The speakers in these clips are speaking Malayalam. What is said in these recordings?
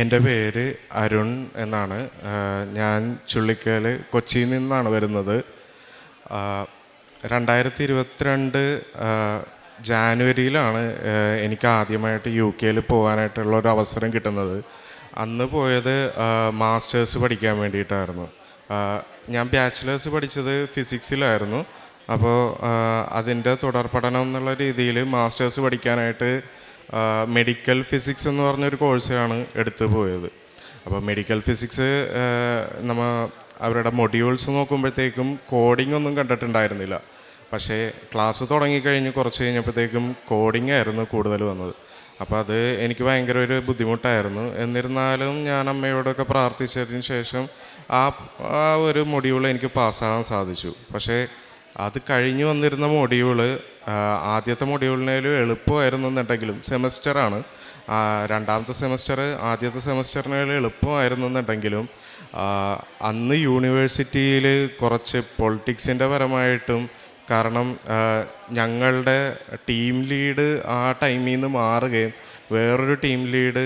എന്റെ പേര് അരുൺ എന്നാണ്. ഞാൻ ചുള്ളിക്കൽ കൊച്ചിയിൽ നിന്നാണ് വരുന്നത്. രണ്ടായിരത്തി ഇരുപത്തിരണ്ട് ജാനുവരിയിലാണ് എനിക്ക് ആദ്യമായിട്ട് യു കെയിൽ പോകാനായിട്ടുള്ള ഒരു അവസരം കിട്ടുന്നത്. അന്ന് പോയത് മാസ്റ്റേഴ്സ് പഠിക്കാൻ വേണ്ടിയിട്ടായിരുന്നു. ഞാൻ ബാച്ചിലേഴ്സ് പഠിച്ചത് ഫിസിക്സിലായിരുന്നു. അപ്പോൾ അതിന്റെ തുടർ പഠനം എന്നുള്ള രീതിയിൽ മാസ്റ്റേഴ്സ് പഠിക്കാനായിട്ട് മെഡിക്കൽ ഫിസിക്സ് എന്ന് പറഞ്ഞൊരു കോഴ്സാണ് എടുത്തു പോയത്. അപ്പോൾ മെഡിക്കൽ ഫിസിക്സ് നമ്മൾ അവരുടെ മൊഡ്യൂൾസ് നോക്കുമ്പോഴത്തേക്കും കോഡിംഗ് ഒന്നും കണ്ടിട്ടുണ്ടായിരുന്നില്ല. പക്ഷേ ക്ലാസ് തുടങ്ങിക്കഴിഞ്ഞ് കുറച്ച് കഴിഞ്ഞപ്പോഴത്തേക്കും കോഡിംഗ് ആയിരുന്നു കൂടുതൽ വന്നത്. അപ്പോൾ അത് എനിക്ക് ഭയങ്കര ഒരു ബുദ്ധിമുട്ടായിരുന്നു. എന്നിരുന്നാലും ഞാൻ അമ്മയോടൊക്കെ പ്രാർത്ഥിച്ചതിന് ശേഷം ആ ആ ഒരു മൊഡ്യൂൾ എനിക്ക് പാസ്സാകാൻ സാധിച്ചു. പക്ഷേ അത് കഴിഞ്ഞു വന്നിരുന്ന മൊഡ്യൂൾ ആദ്യത്തെ മൊഡ്യൂളിനേലും എളുപ്പമായിരുന്നു എന്നുണ്ടെങ്കിലും സെമസ്റ്ററാണ് രണ്ടാമത്തെ സെമസ്റ്റർ ആദ്യത്തെ സെമസ്റ്ററിനേലും എളുപ്പമായിരുന്നു എന്നുണ്ടെങ്കിലും അന്ന് യൂണിവേഴ്സിറ്റിയിൽ കുറച്ച് പൊളിറ്റിക്സിന്റെ പരമായിട്ടും കാരണം ഞങ്ങളുടെ ടീം ലീഡ് ആ ടൈമിൽ നിന്ന് മാറുകയും വേറൊരു ടീം ലീഡ്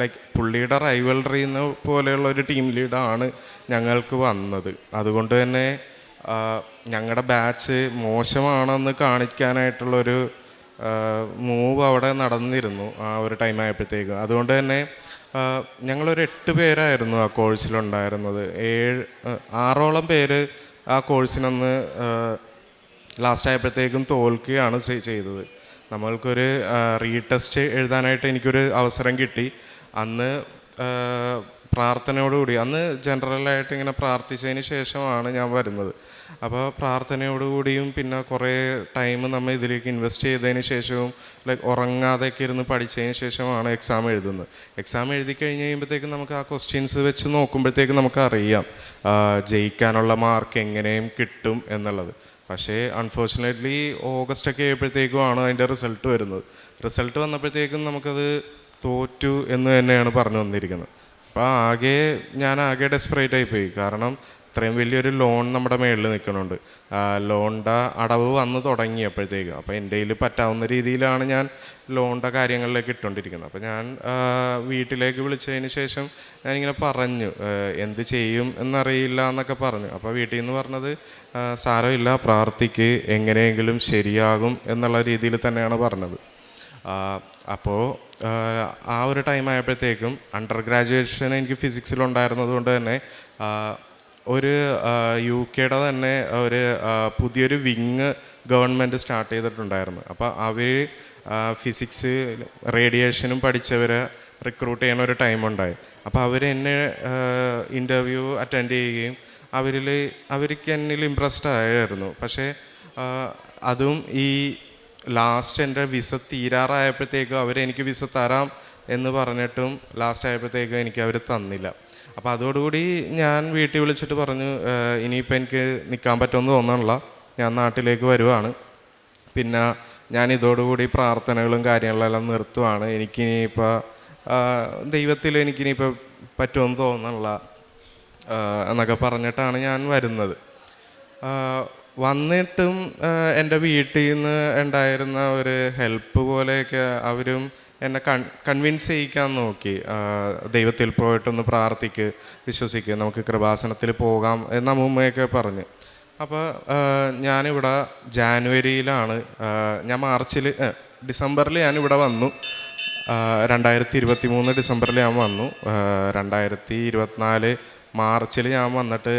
ലൈക്ക് പുള്ളിയുടെ റൈവൽറി എന്ന പോലെയുള്ള ഒരു ടീം ലീഡാണ് ഞങ്ങൾക്ക് വന്നത്. അതുകൊണ്ട് തന്നെ ഞങ്ങളുടെ ബാച്ച് മോശമാണെന്ന് കാണിക്കാനായിട്ടുള്ളൊരു മൂവ് അവിടെ നടന്നിരുന്നു ആ ഒരു ടൈം ആയപ്പോഴത്തേക്ക്. അതുകൊണ്ട് തന്നെ ഞങ്ങളൊരു എട്ട് പേരായിരുന്നു ആ കോഴ്സിലുണ്ടായിരുന്നത് ഏഴ് ആറോളം പേര് ആ കോഴ്സിനന്ന് ലാസ്റ്റ് ആയപ്പോഴത്തേക്കും തോൽക്കുകയാണ് ചെയ്തത്. നമ്മൾക്കൊരു റീടെസ്റ്റ് എഴുതാനായിട്ട് എനിക്കൊരു അവസരം കിട്ടി. അന്ന് പ്രാർത്ഥനയോടുകൂടി. അന്ന് ജനറലായിട്ട് ഇങ്ങനെ പ്രാർത്ഥിച്ചതിന് ശേഷമാണ് ഞാൻ വരുന്നത്. അപ്പോൾ പ്രാർത്ഥനയോടുകൂടിയും പിന്നെ കുറേ ടൈം നമ്മൾ ഇതിലേക്ക് ഇൻവെസ്റ്റ് ചെയ്തതിന് ശേഷവും ലൈക്ക് ഉറങ്ങാതെയൊക്കെ ഇരുന്ന് പഠിച്ചതിന് ശേഷമാണ് എക്സാം എഴുതുന്നത്. എക്സാം എഴുതി കഴിഞ്ഞ് കഴിയുമ്പോഴത്തേക്കും നമുക്ക് ആ ക്വസ്റ്റ്യൻസ് വെച്ച് നോക്കുമ്പോഴത്തേക്കും നമുക്കറിയാം അറിയാം ജയിക്കാനുള്ള മാർക്ക് എങ്ങനെയും കിട്ടും എന്നുള്ളത്. പക്ഷേ അൺഫോർച്ചുനേറ്റ്ലി ഓഗസ്റ്റ് ഒക്കെ ആയപ്പോഴത്തേക്കുമാണ് അതിന്റെ റിസൾട്ട് വരുന്നത്. റിസൾട്ട് വന്നപ്പോഴത്തേക്കും നമുക്കത് തോറ്റു എന്ന് തന്നെയാണ് പറഞ്ഞു വന്നിരിക്കുന്നത്. അപ്പോൾ ആകെ ഞാൻ ആകെ ഡെസ്പറേറ്റ് ആയിപ്പോയി. കാരണം ഇത്രയും വലിയൊരു ലോൺ നമ്മുടെ മേളിൽ നിൽക്കുന്നുണ്ട്. ലോണിന്റെ അടവ് വന്ന് തുടങ്ങിയപ്പോഴത്തേക്ക്. അപ്പോൾ എന്റെ കയ്യിൽ പറ്റാവുന്ന രീതിയിലാണ് ഞാൻ ലോണിന്റെ കാര്യങ്ങളിലേക്ക് ഇട്ടുകൊണ്ടിരിക്കുന്നത് അപ്പോൾ ഞാൻ വീട്ടിലേക്ക് വിളിച്ചതിന് ശേഷം ഞാനിങ്ങനെ പറഞ്ഞു എന്ത് ചെയ്യും എന്നറിയില്ല എന്നൊക്കെ പറഞ്ഞു. അപ്പോൾ വീട്ടിൽ നിന്ന് പറഞ്ഞത് സാരമില്ല പ്രാർത്ഥിക്ക് എങ്ങനെയെങ്കിലും ശരിയാകും എന്നുള്ള രീതിയിൽ തന്നെയാണ് പറഞ്ഞത്. അപ്പോൾ ആ ഒരു ടൈം ആയപ്പോഴത്തേക്കും അണ്ടർ ഗ്രാജുവേഷൻ എനിക്ക് ഫിസിക്സിലുണ്ടായിരുന്നത് കൊണ്ട് തന്നെ ഒരു യു കെയുടെ തന്നെ ഒരു പുതിയൊരു വിങ് ഗവൺമെന്റ് സ്റ്റാർട്ട് ചെയ്തിട്ടുണ്ടായിരുന്നു. അപ്പോൾ അവർ ഫിസിക്സ് റേഡിയേഷനും പഠിച്ചവരെ റിക്രൂട്ട് ചെയ്യണ ഒരു ടൈം ഉണ്ടായി. അപ്പോൾ അവർ എന്നെ ഇന്റർവ്യൂ അറ്റൻഡ് ചെയ്യുകയും അവരിൽ അവർക്ക് എന്നിൽ ഇമ്പ്രസ്ഡ് ആയിരുന്നു. പക്ഷേ അതും ഈ ലാസ്റ്റ് എന്റെ വിസ തീരാറായപ്പോഴത്തേക്കും അവരെനിക്ക് വിസ തരാം എന്ന് പറഞ്ഞിട്ടും ലാസ്റ്റ് ആയപ്പോഴത്തേക്കും എനിക്ക് അവർ തന്നില്ല. അപ്പോൾ അതോടുകൂടി ഞാൻ വീട്ടിൽ വിളിച്ചിട്ട് പറഞ്ഞു "ഏഹ്, ഇനിയിപ്പോൾ എനിക്ക് നിൽക്കാൻ പറ്റുമെന്ന് തോന്നണില്ല. ഞാൻ നാട്ടിലേക്ക് വരുവാണ്. പിന്നെ ഞാൻ ഇതോടുകൂടി പ്രാർത്ഥനകളും കാര്യങ്ങളെല്ലാം നിർത്തുവാണ്. എനിക്കിനിയിപ്പോൾ ദൈവത്തിൽ എനിക്കിനിയിപ്പോൾ പറ്റുമെന്ന് തോന്നണില്ല എന്നൊക്കെ പറഞ്ഞിട്ടാണ് ഞാൻ വരുന്നത്. വന്നിട്ടും എന്റെ വീട്ടിൽ നിന്ന് ഉണ്ടായിരുന്ന ഒരു ഹെൽപ്പ് പോലെയൊക്കെ അവരും എന്നെ കൺ കൺവിൻസ് ചെയ്യിക്കാൻ നോക്കി. ദൈവത്തിൽ പോയിട്ടൊന്ന് പ്രാർത്ഥിക്ക് വിശ്വസിക്ക് നമുക്ക് കൃപാസനത്തിൽ പോകാം എന്ന് അമ്മൂമ്മയൊക്കെ പറഞ്ഞ്. അപ്പോൾ ഞാനിവിടെ ജാനുവരിയിലാണ് ഞാൻ മാർച്ചിൽ ഡിസംബറിൽ ഞാനിവിടെ വന്നു. രണ്ടായിരത്തി ഇരുപത്തി മൂന്ന് ഡിസംബറിൽ ഞാൻ വന്നു. രണ്ടായിരത്തി ഇരുപത്തിനാല് മാർച്ചിൽ ഞാൻ വന്നിട്ട്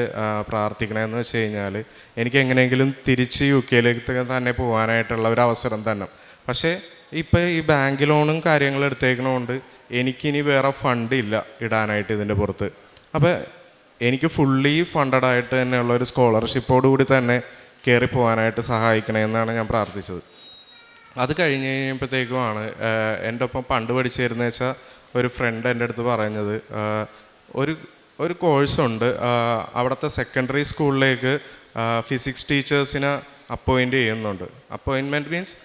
പ്രാർത്ഥിക്കണമെന്ന് വെച്ച് കഴിഞ്ഞാൽ എനിക്ക് എങ്ങനെയെങ്കിലും തിരിച്ച് യു കെയിലേക്ക് തന്നെ പോകാനായിട്ടുള്ള ഒരു അവസരം തന്നെ. പക്ഷേ ഇപ്പോൾ ഈ ബാങ്ക് ലോണും കാര്യങ്ങളും എടുത്തേക്കണോണ്ട് എനിക്കിനി വേറെ ഫണ്ട് ഇല്ല ഇടാനായിട്ട് ഇതിന്റെ പുറത്ത്. അപ്പോൾ എനിക്ക് ഫുള്ളി ഫണ്ടഡ് ആയിട്ട് തന്നെയുള്ള ഒരു സ്കോളർഷിപ്പോട് കൂടി തന്നെ കയറി പോകാനായിട്ട് സഹായിക്കണമെന്നാണ് ഞാൻ പ്രാർത്ഥിച്ചത്. അത് കഴിഞ്ഞ് കഴിയുമ്പോഴത്തേക്കുമാണ് എന്റെ ഒപ്പം പണ്ട് പഠിച്ചിരുന്ന വെച്ചാൽ ഒരു ഫ്രണ്ട് എന്റെ അടുത്ത് പറഞ്ഞത് ഒരു ഒരു കോഴ്സുണ്ട്. അവിടുത്തെ സെക്കൻഡറി സ്കൂളിലേക്ക് ഫിസിക്സ് ടീച്ചേഴ്സിനെ അപ്പോയിന്റ് ചെയ്യുന്നുണ്ട്. അപ്പോയിൻമെന്റ് മീൻസ്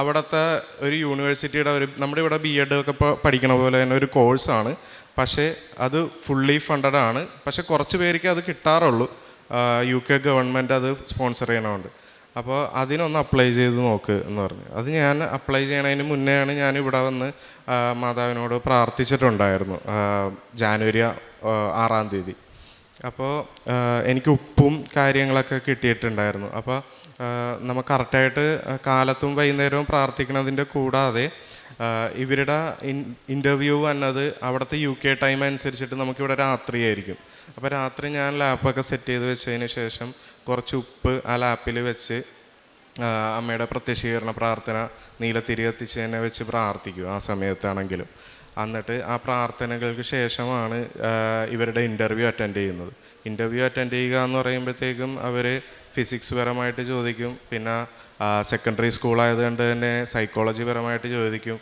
അവിടുത്തെ ഒരു യൂണിവേഴ്സിറ്റിയുടെ ഒരു നമ്മുടെ ഇവിടെ ബി എഡ് ഒക്കെ പഠിക്കണ പോലെ തന്നെ ഒരു കോഴ്സാണ് പക്ഷേ അത് ഫുള്ളി ഫണ്ടഡ് ആണ്. പക്ഷേ കുറച്ച് പേർക്ക് അത് കിട്ടാറുള്ളൂ. യു കെ ഗവൺമെന്റ് അത് സ്പോൺസർ ചെയ്യണമുണ്ട് അപ്പോൾ അതിനൊന്ന് അപ്ലൈ ചെയ്ത് നോക്ക് എന്ന് പറഞ്ഞു. അത് ഞാൻ അപ്ലൈ ചെയ്യണതിന് മുന്നെയാണ് ഞാൻ ഇവിടെ വന്ന് മാതാവിനോട് പ്രാർത്ഥിച്ചിട്ടുണ്ടായിരുന്നു ജാനുവരി ആറാം തീയതി. അപ്പോൾ എനിക്ക് ഉപ്പും കാര്യങ്ങളൊക്കെ കിട്ടിയിട്ടുണ്ടായിരുന്നു. അപ്പോൾ നമ്മൾ കറക്റ്റായിട്ട് കാലത്തും വൈകുന്നേരവും പ്രാർത്ഥിക്കുന്നതിന്റെ കൂടാതെ ഇവരുടെ ഇന്റർവ്യൂ വന്നത് അവിടുത്തെ യു കെ ടൈം അനുസരിച്ചിട്ട് നമുക്കിവിടെ രാത്രിയായിരിക്കും. അപ്പോൾ രാത്രി ഞാൻ ലാപ്പൊക്കെ സെറ്റ് ചെയ്ത് വെച്ചതിന് ശേഷം കുറച്ച് ഉപ്പ് ആ ലാപ്പിൽ വെച്ച് അമ്മയുടെ പ്രത്യക്ഷീകരണ പ്രാർത്ഥന നീലത്തിരി കത്തിച്ച് തന്നെ വെച്ച് പ്രാർത്ഥിക്കും ആ സമയത്താണെങ്കിലും. എന്നിട്ട് ആ പ്രാർത്ഥനകൾക്ക് ശേഷമാണ് ഇവരുടെ ഇന്റർവ്യൂ അറ്റൻഡ് ചെയ്യുന്നത്. ഇന്റർവ്യൂ അറ്റൻഡ് ചെയ്യുക എന്ന് പറയുമ്പോഴത്തേക്കും അവർ ഫിസിക്സ് പരമായിട്ട് ചോദിക്കും പിന്നെ സെക്കൻഡറി സ്കൂളായതുകൊണ്ട് തന്നെ സൈക്കോളജി പരമായിട്ട് ചോദിക്കും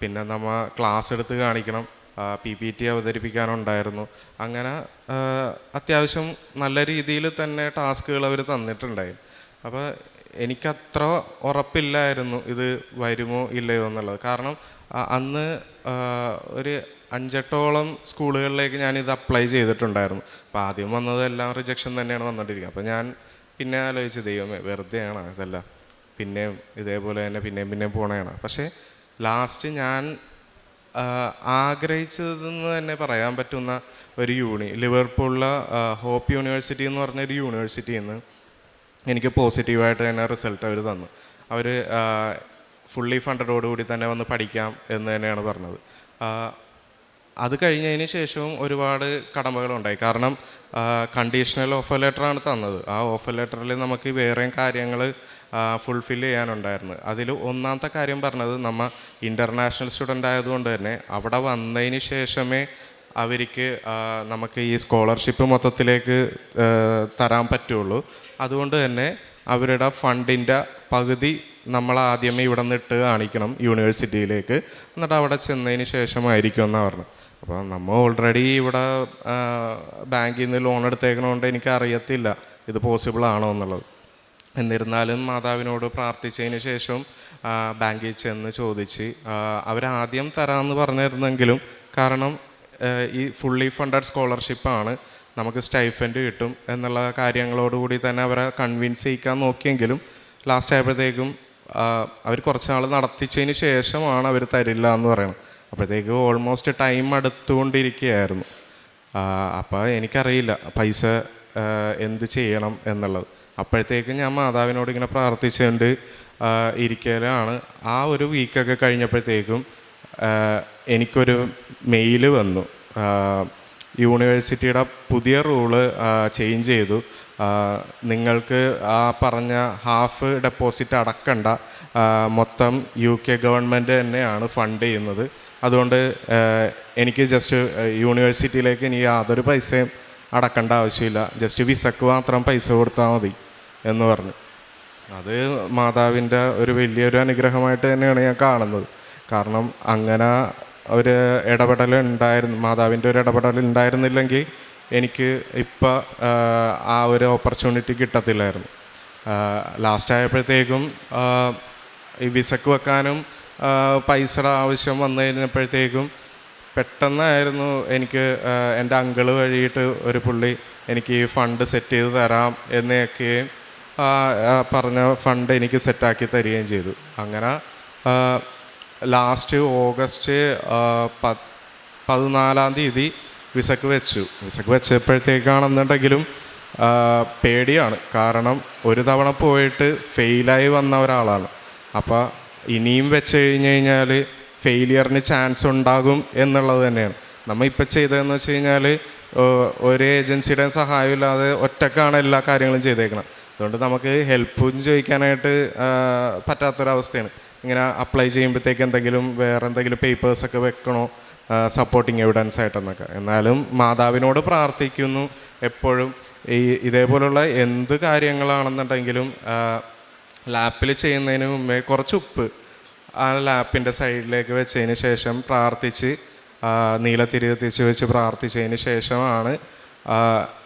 പിന്നെ നമ്മൾ ക്ലാസ് എടുത്ത് കാണിക്കണം പി പി ടി അവതരിപ്പിക്കാനുണ്ടായിരുന്നു. അങ്ങനെ അത്യാവശ്യം നല്ല രീതിയിൽ തന്നെ ടാസ്കുകൾ അവർ തന്നിട്ടുണ്ടായിരുന്നു അപ്പോൾ എനിക്കത്ര ഉറപ്പില്ലായിരുന്നു ഇത് വരുമോ ഇല്ലയോ എന്നുള്ളത്. കാരണം അന്ന് ഒരു അഞ്ചെട്ടോളം സ്കൂളുകളിലേക്ക് ഞാനിത് അപ്ലൈ ചെയ്തിട്ടുണ്ടായിരുന്നു. അപ്പോൾ ആദ്യം വന്നത് എല്ലാം റിജക്ഷൻ തന്നെയാണ് വന്നുകൊണ്ടിരിക്കുന്നത് അപ്പോൾ ഞാൻ പിന്നെ ആലോചിച്ച് ദൈവമേ വെറുതെയാണ് ഇതെല്ലാം? പിന്നെയും ഇതേപോലെ തന്നെ പിന്നെയും പിന്നെയും പോണതാണ് പക്ഷേ ലാസ്റ്റ് ഞാൻ ആഗ്രഹിച്ചതെന്ന് തന്നെ പറയാൻ പറ്റുന്ന ഒരു യൂണി ലിവർപൂളിലെ ഹോപ്പ് യൂണിവേഴ്സിറ്റി എന്ന് പറഞ്ഞൊരു യൂണിവേഴ്സിറ്റിയിൽ നിന്ന് എനിക്ക് പോസിറ്റീവായിട്ട് തന്നെ റിസൾട്ട് അവർ തന്നു. അവർ ഫുള്ളി ഫണ്ടഡോടുകൂടി തന്നെ വന്ന് പഠിക്കാം എന്ന് തന്നെയാണ് പറഞ്ഞത്. അത് കഴിഞ്ഞതിന് ശേഷവും ഒരുപാട് കടമ്പകളുണ്ടായി. കാരണം കണ്ടീഷണൽ ഓഫർ ലെറ്ററാണ് തന്നത്. ആ ഓഫർ ലെറ്ററിൽ നമുക്ക് വേറെയും കാര്യങ്ങൾ ഫുൾഫിൽ ചെയ്യാനുണ്ടായിരുന്നു. അതിൽ ഒന്നാമത്തെ കാര്യം പറഞ്ഞത് നമ്മൾ ഇന്റർനാഷണൽ സ്റ്റുഡന്റ് ആയതുകൊണ്ട് തന്നെ അവിടെ വന്നതിന് ശേഷമേ അവർക്ക് നമുക്ക് ഈ സ്കോളർഷിപ്പ് മൊത്തത്തിലേക്ക് തരാൻ പറ്റുള്ളൂ. അതുകൊണ്ട് തന്നെ അവരുടെ ഫണ്ടിന്റെ പകുതി നമ്മൾ ആദ്യമേ ഇവിടെ നിന്ന് ഇട്ട് കാണിക്കണം യൂണിവേഴ്സിറ്റിയിലേക്ക്. എന്നിട്ട് അവിടെ ചെന്നതിന് ശേഷമായിരിക്കും എന്നാണ് പറഞ്ഞത്. അപ്പോൾ നമ്മൾ ഓൾറെഡി ഇവിടെ ബാങ്കിൽ നിന്ന് ലോൺ എടുത്തേക്കണോണ്ട് എനിക്ക് അറിയത്തില്ല. ഇത് പോസിബിൾ ആണോ എന്നുള്ളത്. എന്നിരുന്നാലും മാതാവിനോട് പ്രാർത്ഥിച്ചതിന് ശേഷം ബാങ്കിൽ ചെന്ന് ചോദിച്ച് അവരാദ്യം തരാമെന്ന് പറഞ്ഞിരുന്നെങ്കിലും കാരണം ഈ ഫുള്ളി ഫണ്ടഡ് സ്കോളർഷിപ്പാണ് നമുക്ക് സ്റ്റൈഫൻഡ് കിട്ടും എന്നുള്ള കാര്യങ്ങളോടുകൂടി തന്നെ അവരെ കൺവിൻസ് ചെയ്യിക്കാൻ നോക്കിയെങ്കിലും ലാസ്റ്റ് ആയപ്പോഴത്തേക്കും അവർ കുറച്ച് നാൾ നടത്തിച്ചതിന് ശേഷമാണ് അവർ തരില്ല എന്ന് പറയുന്നത്. അപ്പോഴത്തേക്ക് ഓൾമോസ്റ്റ് ടൈം അടുത്തുകൊണ്ടിരിക്കുകയായിരുന്നു. അപ്പോൾ എനിക്കറിയില്ല പൈസ എന്ത് ചെയ്യണം എന്നുള്ളത്. അപ്പോഴത്തേക്ക് ഞാൻ മാതാവിനോട് ഇങ്ങനെ പ്രാർത്ഥിച്ചുകൊണ്ട് ഇരിക്കലാണ്. ആ ഒരു വീക്കൊക്കെ കഴിഞ്ഞപ്പോഴത്തേക്കും എനിക്കൊരു മെയിൽ വന്നു. യൂണിവേഴ്സിറ്റിയുടെ പുതിയ റൂൾ ചേഞ്ച് ചെയ്തു. നിങ്ങൾക്ക് ആ പറഞ്ഞ ഹാഫ് ഡെപ്പോസിറ്റ് അടക്കണ്ട. മൊത്തം യു കെ ഗവൺമെന്റ് തന്നെയാണ് ഫണ്ട് ചെയ്യുന്നത്. അതുകൊണ്ട് എനിക്ക് ജസ്റ്റ് യൂണിവേഴ്സിറ്റിയിലേക്ക് ഇനി യാതൊരു പൈസയും അടക്കേണ്ട ആവശ്യമില്ല. ജസ്റ്റ് വിസക്ക് മാത്രം പൈസ കൊടുത്താൽ മതി എന്ന് പറഞ്ഞു. അത് മാതാവിന്റെ ഒരു വലിയൊരു അനുഗ്രഹമായിട്ട് തന്നെയാണ് ഞാൻ കാണുന്നത്. കാരണം അങ്ങനെ ഒരു ഇടപെടൽ ഉണ്ടായിരുന്നു മാതാവിന്റെ ഒരു ഇടപെടൽ ഉണ്ടായിരുന്നില്ലെങ്കിൽ എനിക്ക് ഇപ്പം ആ ഒരു ഓപ്പർച്യൂണിറ്റി കിട്ടത്തില്ലായിരുന്നു. ലാസ്റ്റ് ആയപ്പോഴത്തേക്കും ഈ വിസക്ക് വെക്കാനും പൈസ ആവശ്യം വന്നു കഴിഞ്ഞപ്പോഴത്തേക്കും പെട്ടെന്നായിരുന്നു എനിക്ക് എന്റെ അങ്കിൾ വഴിയിട്ട് ഒരു പുള്ളി എനിക്ക് ഈ ഫണ്ട് സെറ്റ് ചെയ്ത് തരാം ആ, പറഞ്ഞ ഫണ്ട് എനിക്ക് സെറ്റാക്കി തരികയും ചെയ്തു. അങ്ങനെ ലാസ്റ്റ് ഓഗസ്റ്റ് പതിനാലാം തീയതി വിസക്ക് വെച്ചു. വിസക്ക് വെച്ചപ്പോഴത്തേക്കാണെന്നുണ്ടെങ്കിലും പേടിയാണ്. കാരണം ഒരു തവണ പോയിട്ട് ഫെയിലായി വന്ന ഒരാളാണ്. അപ്പോൾ ഇനിയും വെച്ച് കഴിഞ്ഞ് കഴിഞ്ഞാൽ ഫെയിലിയറിന് ചാൻസ് ഉണ്ടാകും എന്നുള്ളത് തന്നെയാണ്. നമ്മൾ ഇപ്പോൾ ചെയ്തതെന്ന് വെച്ച് കഴിഞ്ഞാൽ ഒരു ഏജൻസിയുടെയും സഹായമില്ലാതെ ഒറ്റക്കാണ് എല്ലാ കാര്യങ്ങളും ചെയ്തേക്കുന്നത് അതുകൊണ്ട് നമുക്ക് ഹെൽപ്പും ചോദിക്കാനായിട്ട് പറ്റാത്തൊരവസ്ഥയാണ്. ഇങ്ങനെ അപ്ലൈ ചെയ്യുമ്പോഴത്തേക്ക് എന്തെങ്കിലും വേറെ എന്തെങ്കിലും പേപ്പേഴ്സൊക്കെ വെക്കണോ? സപ്പോർട്ടിങ് എവിഡൻസ് ആയിട്ടെന്നൊക്കെ. എന്നാലും മാതാവിനോട് പ്രാർത്ഥിക്കുന്നു എപ്പോഴും. ഈ ഇതേപോലുള്ള എന്ത് കാര്യങ്ങളാണെന്നുണ്ടെങ്കിലും ലാപ്പിൽ ചെയ്യുന്നതിന് മുമ്പേ കുറച്ച് ഉപ്പ് ആ ലാപ്പിന്റെ സൈഡിലേക്ക് വെച്ചതിന് ശേഷം പ്രാർത്ഥിച്ച് നീലത്തിരി കത്തിച്ച് വെച്ച് പ്രാർത്ഥിച്ചതിന് ശേഷമാണ്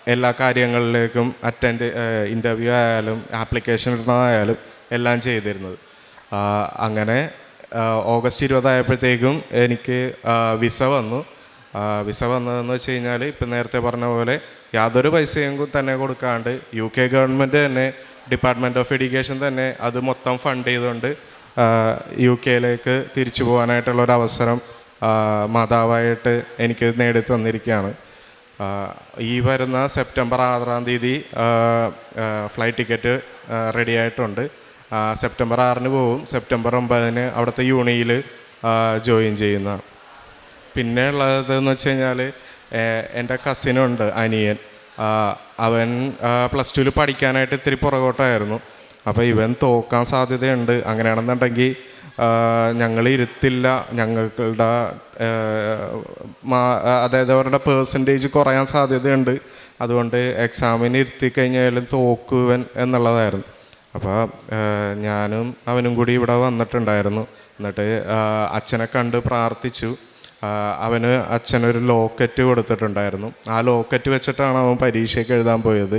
എല്ലാ കാര്യങ്ങളിലേക്കും അറ്റൻഡ് ഇന്റർവ്യൂ ആയാലും ആപ്ലിക്കേഷൻ ഇടുന്നതായാലും എല്ലാം ചെയ്തിരുന്നത്. അങ്ങനെ ഓഗസ്റ്റ് ഇരുപതായപ്പോഴത്തേക്കും എനിക്ക് വിസ വന്നു. വിസ വന്നതെന്ന് വെച്ച് കഴിഞ്ഞാൽ ഇപ്പം നേരത്തെ പറഞ്ഞ പോലെ യാതൊരു പൈസയും തന്നെ കൊടുക്കാണ്ട് യു കെ ഗവൺമെന്റ് തന്നെ ഡിപ്പാർട്ട്മെന്റ് ഓഫ് എഡ്യൂക്കേഷൻ തന്നെ അത് മൊത്തം ഫണ്ട് ചെയ്തുകൊണ്ട് യു കെയിലേക്ക് തിരിച്ചു പോകാനായിട്ടുള്ള ഒരു അവസരം മാതാവായിട്ട് എനിക്ക് നേടി തന്നിരിക്കുകയാണ്. ഈ വരുന്ന സെപ്റ്റംബർ ആറാം തീയതി ഫ്ലൈറ്റ് ടിക്കറ്റ് റെഡി ആയിട്ടുണ്ട്. സെപ്റ്റംബർ ആറിന് പോവും. സെപ്റ്റംബർ ഒമ്പതിന് അവിടുത്തെ യൂണിയിൽ ജോയിൻ ചെയ്യുന്ന. പിന്നെ ഉള്ളതെന്ന് വെച്ച് കഴിഞ്ഞാൽ എന്റെ കസിനുണ്ട് അനിയൻ. അവൻ പ്ലസ് ടുവിൽ പഠിക്കാനായിട്ട് ഇത്തിരി പുറകോട്ടായിരുന്നു. അപ്പോൾ ഇവൻ തോക്കാൻ സാധ്യതയുണ്ട്. അങ്ങനെയാണെന്നുണ്ടെങ്കിൽ ഞങ്ങൾ ഇരുത്തില്ല. ഞങ്ങളുടെ അതായത് അവരുടെ പേഴ്സന്റേജ് കുറയാൻ സാധ്യതയുണ്ട്. അതുകൊണ്ട് എക്സാമിന് ഇരുത്തി കഴിഞ്ഞാലും തോക്കുവൻ എന്നുള്ളതായിരുന്നു. അപ്പോൾ ഞാനും അവനും കൂടി ഇവിടെ വന്നിട്ടുണ്ടായിരുന്നു. എന്നിട്ട് അച്ഛനെ കണ്ട് പ്രാർത്ഥിച്ചു. അവന് അച്ഛനൊരു ലോക്കറ്റ് കൊടുത്തിട്ടുണ്ടായിരുന്നു. ആ ലോക്കറ്റ് വെച്ചിട്ടാണ് അവൻ പരീക്ഷയ്ക്ക് എഴുതാൻ പോയത്.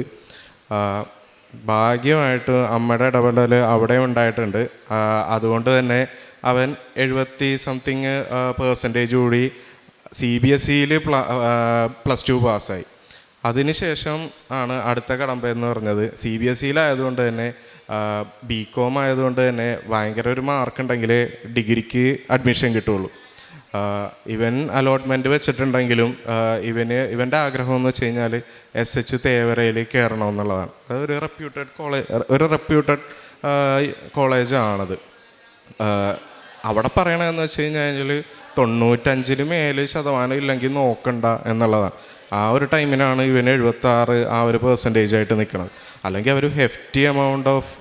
ഭാഗ്യമായിട്ട് അമ്മയുടെ ഇടപെടൽ അവിടെ ഉണ്ടായിട്ടുണ്ട്. അതുകൊണ്ട് തന്നെ അവൻ എഴുപത്തി സംതിങ് പേഴ്സന്റേജ് കൂടി സി ബി എസ് സിയിൽ പ്ലസ് ടു പാസ്സായി അതിനുശേഷം ആണ് അടുത്ത കടമ്പ എന്ന് പറഞ്ഞത് സി ബി എസ് സിയിലായതുകൊണ്ട് തന്നെ ബി കോം ആയതുകൊണ്ട് തന്നെ ഭയങ്കര ഒരു മാർക്ക് ഉണ്ടെങ്കിൽ ഡിഗ്രിക്ക് അഡ്മിഷൻ കിട്ടുള്ളൂ. ഇവൻ അലോട്ട്മെന്റ് വെച്ചിട്ടുണ്ടെങ്കിലും ഇവന് ഇവന്റെ ആഗ്രഹം എന്ന് വെച്ച് കഴിഞ്ഞാൽ എസ് എച്ച് തേവരയിൽ കയറണം എന്നുള്ളതാണ് അതൊരു റെപ്യൂട്ടഡ് കോളേജ് ഒരു റെപ്യൂട്ടഡ് കോളേജാണത് അവിടെ പറയണതെന്ന് വെച്ച് കഴിഞ്ഞാൽ തൊണ്ണൂറ്റഞ്ചിന് മേൽ ശതമാനം ഇല്ലെങ്കിൽ നോക്കണ്ട എന്നുള്ളതാണ്. ആ ഒരു ടൈമിനാണ് ഇവന് എഴുപത്തി ആറ് ആ ഒരു പെർസെന്റേജ് ആയിട്ട് നിൽക്കുന്നത് അല്ലെങ്കിൽ അവർ ഹെഫ്റ്റി എമൗണ്ട് ഓഫ്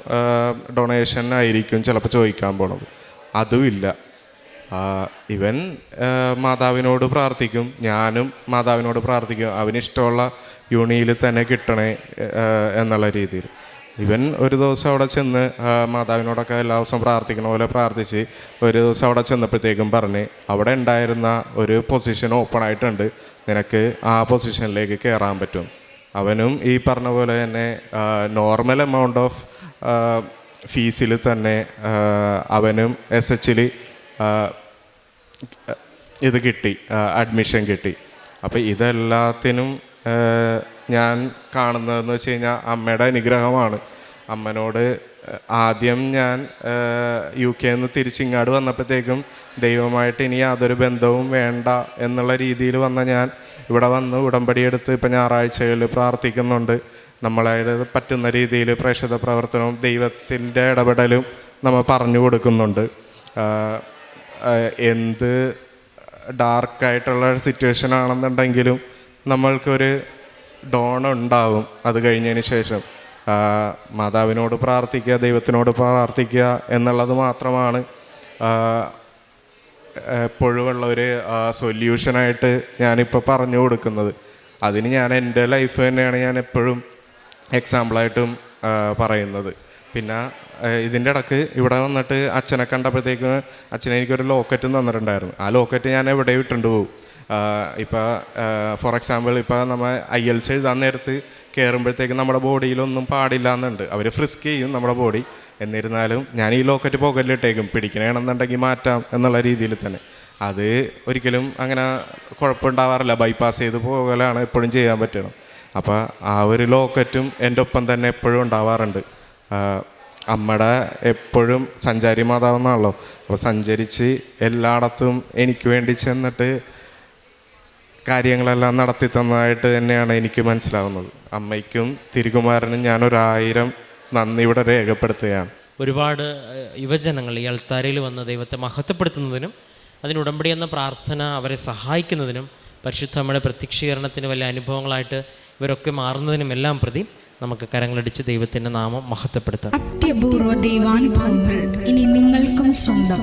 ഡൊണേഷൻ ആയിരിക്കും ചിലപ്പോൾ ചോദിക്കാൻ പോണത്. അതുമില്ല ഇവൻ മാതാവിനോട് പ്രാർത്ഥിക്കും. ഞാനും മാതാവിനോട് പ്രാർത്ഥിക്കും. അവനിഷ്ടമുള്ള യൂണിയിൽ തന്നെ കിട്ടണേ എന്നുള്ള രീതിയിൽ. ഇവൻ ഒരു ദിവസം അവിടെ ചെന്ന് മാതാവിനോടൊക്കെ എല്ലാ ദിവസവും പ്രാർത്ഥിക്കണ പോലെ പ്രാർത്ഥിച്ച് ഒരു ദിവസം അവിടെ ചെന്നപ്പോഴത്തേക്കും പറഞ്ഞ് അവിടെ ഉണ്ടായിരുന്ന ഒരു പൊസിഷൻ ഓപ്പൺ ആയിട്ടുണ്ട്. നിനക്ക് ആ പൊസിഷനിലേക്ക് കയറാൻ പറ്റും. അവനും ഈ പറഞ്ഞ പോലെ തന്നെ നോർമൽ എമൗണ്ട് ഓഫ് ഫീസിൽ തന്നെ അവനും എസ് എച്ചിൽ ഇത് കിട്ടി അഡ്മിഷൻ കിട്ടി. അപ്പോൾ ഇതെല്ലാത്തിനും ഞാൻ കാണുന്നതെന്ന് വെച്ച് കഴിഞ്ഞാൽ അമ്മയുടെ അനുഗ്രഹമാണ്. അമ്മനോട് ആദ്യം ഞാൻ യു കെ നിന്ന് തിരിച്ചിങ്ങാട് വന്നപ്പോഴത്തേക്കും ദൈവമായിട്ട് ഇനി യാതൊരു ബന്ധവും വേണ്ട എന്നുള്ള രീതിയിൽ വന്ന ഞാൻ ഇവിടെ വന്ന് ഉടമ്പടി എടുത്ത് ഇപ്പം ഞായറാഴ്ചകളിൽ പ്രാർത്ഥിക്കുന്നുണ്ട്. നമ്മളെ പറ്റുന്ന രീതിയിൽ പ്രേക്ഷിത പ്രവർത്തനവും ദൈവത്തിന്റെ ഇടപെടലും നമ്മൾ പറഞ്ഞു കൊടുക്കുന്നുണ്ട്. എന്ത് ഡാർക്കായിട്ടുള്ള സിറ്റുവേഷൻ ആണെന്നുണ്ടെങ്കിലും നമ്മൾക്കൊരു ഡോൺ ഉണ്ടാവും. അത് കഴിഞ്ഞതിന് ശേഷം മാതാവിനോട് പ്രാർത്ഥിക്കുക ദൈവത്തിനോട് പ്രാർത്ഥിക്കുക എന്നുള്ളത് മാത്രമാണ് എപ്പോഴുമുള്ള ഒരു സൊല്യൂഷനായിട്ട് ഞാനിപ്പോൾ പറഞ്ഞു കൊടുക്കുന്നത്. അതിന് ഞാൻ എന്റെ ലൈഫ് തന്നെയാണ് ഞാൻ എപ്പോഴും എക്സാമ്പിളായിട്ടും പറയുന്നത്. പിന്നെ ഇതിന്റെ ഇടയ്ക്ക് ഇവിടെ വന്നിട്ട് അച്ഛനെ കണ്ടപ്പോഴത്തേക്കും അച്ഛനെ എനിക്കൊരു ലോക്കറ്റ് തന്നിട്ടുണ്ടായിരുന്നു. ആ ലോക്കറ്റ് ഞാൻ എവിടെ ഇട്ടുണ്ട് പോകും. ഇപ്പോൾ ഫോർ എക്സാമ്പിൾ ഇപ്പോൾ നമ്മൾ ഐ എൽസ് എഴുതാൻ നേരത്ത് കയറുമ്പോഴത്തേക്ക് നമ്മുടെ ബോഡിയിലൊന്നും പാടില്ല എന്നുണ്ട് അവർ ഫ്രിസ്ക് ചെയ്യും നമ്മുടെ ബോഡി. എന്നിരുന്നാലും ഞാൻ ഈ ലോക്കറ്റ് പോകലിട്ടേക്കും പിടിക്കണമെന്നുണ്ടെങ്കിൽ മാറ്റാം എന്നുള്ള രീതിയിൽ തന്നെ. അത് ഒരിക്കലും അങ്ങനെ കുഴപ്പമുണ്ടാവാറില്ല ബൈപ്പാസ് ചെയ്ത് പോകലാണ് എപ്പോഴും ചെയ്യാൻ പറ്റണം അപ്പോൾ ആ ഒരു ലോക്കറ്റും എന്റെ ഒപ്പം തന്നെ എപ്പോഴും ഉണ്ടാവാറുണ്ട്. അമ്മയുടെ എപ്പോഴും സഞ്ചാരി മാതാവെന്നാണല്ലോ. അപ്പോൾ സഞ്ചരിച്ച് എല്ലായിടത്തും എനിക്ക് വേണ്ടി ചെന്നിട്ട് കാര്യങ്ങളെല്ലാം നടത്തി തന്നതായിട്ട് തന്നെയാണ് എനിക്ക് മനസ്സിലാവുന്നത്. അമ്മയ്ക്കും തിരുകുമാരനും ഞാനൊരായിരം നന്ദി ഇവിടെ രേഖപ്പെടുത്തുകയാണ്. ഒരുപാട് യുവജനങ്ങൾ ഈ അൾത്താരയിൽ വന്ന ദൈവത്തെ മഹത്വപ്പെടുത്തുന്നതിനും അതിന് ഉടമ്പടി എന്ന പ്രാർത്ഥന അവരെ സഹായിക്കുന്നതിനും പരിശുദ്ധ അമ്മയുടെ പ്രത്യക്ഷീകരണത്തിന് വലിയ അനുഭവങ്ങളായിട്ട് ഇവരൊക്കെ മാറുന്നതിനും എല്ലാം പ്രതി നമുക്ക് കരങ്ങളടിച്ച് ദൈവത്തിന്റെ നാമം മഹത്വപ്പെടുത്താം. അത്യപൂർവ ദൈവാനുഭവങ്ങൾ ഇനി നിങ്ങൾക്കും സ്വന്തം.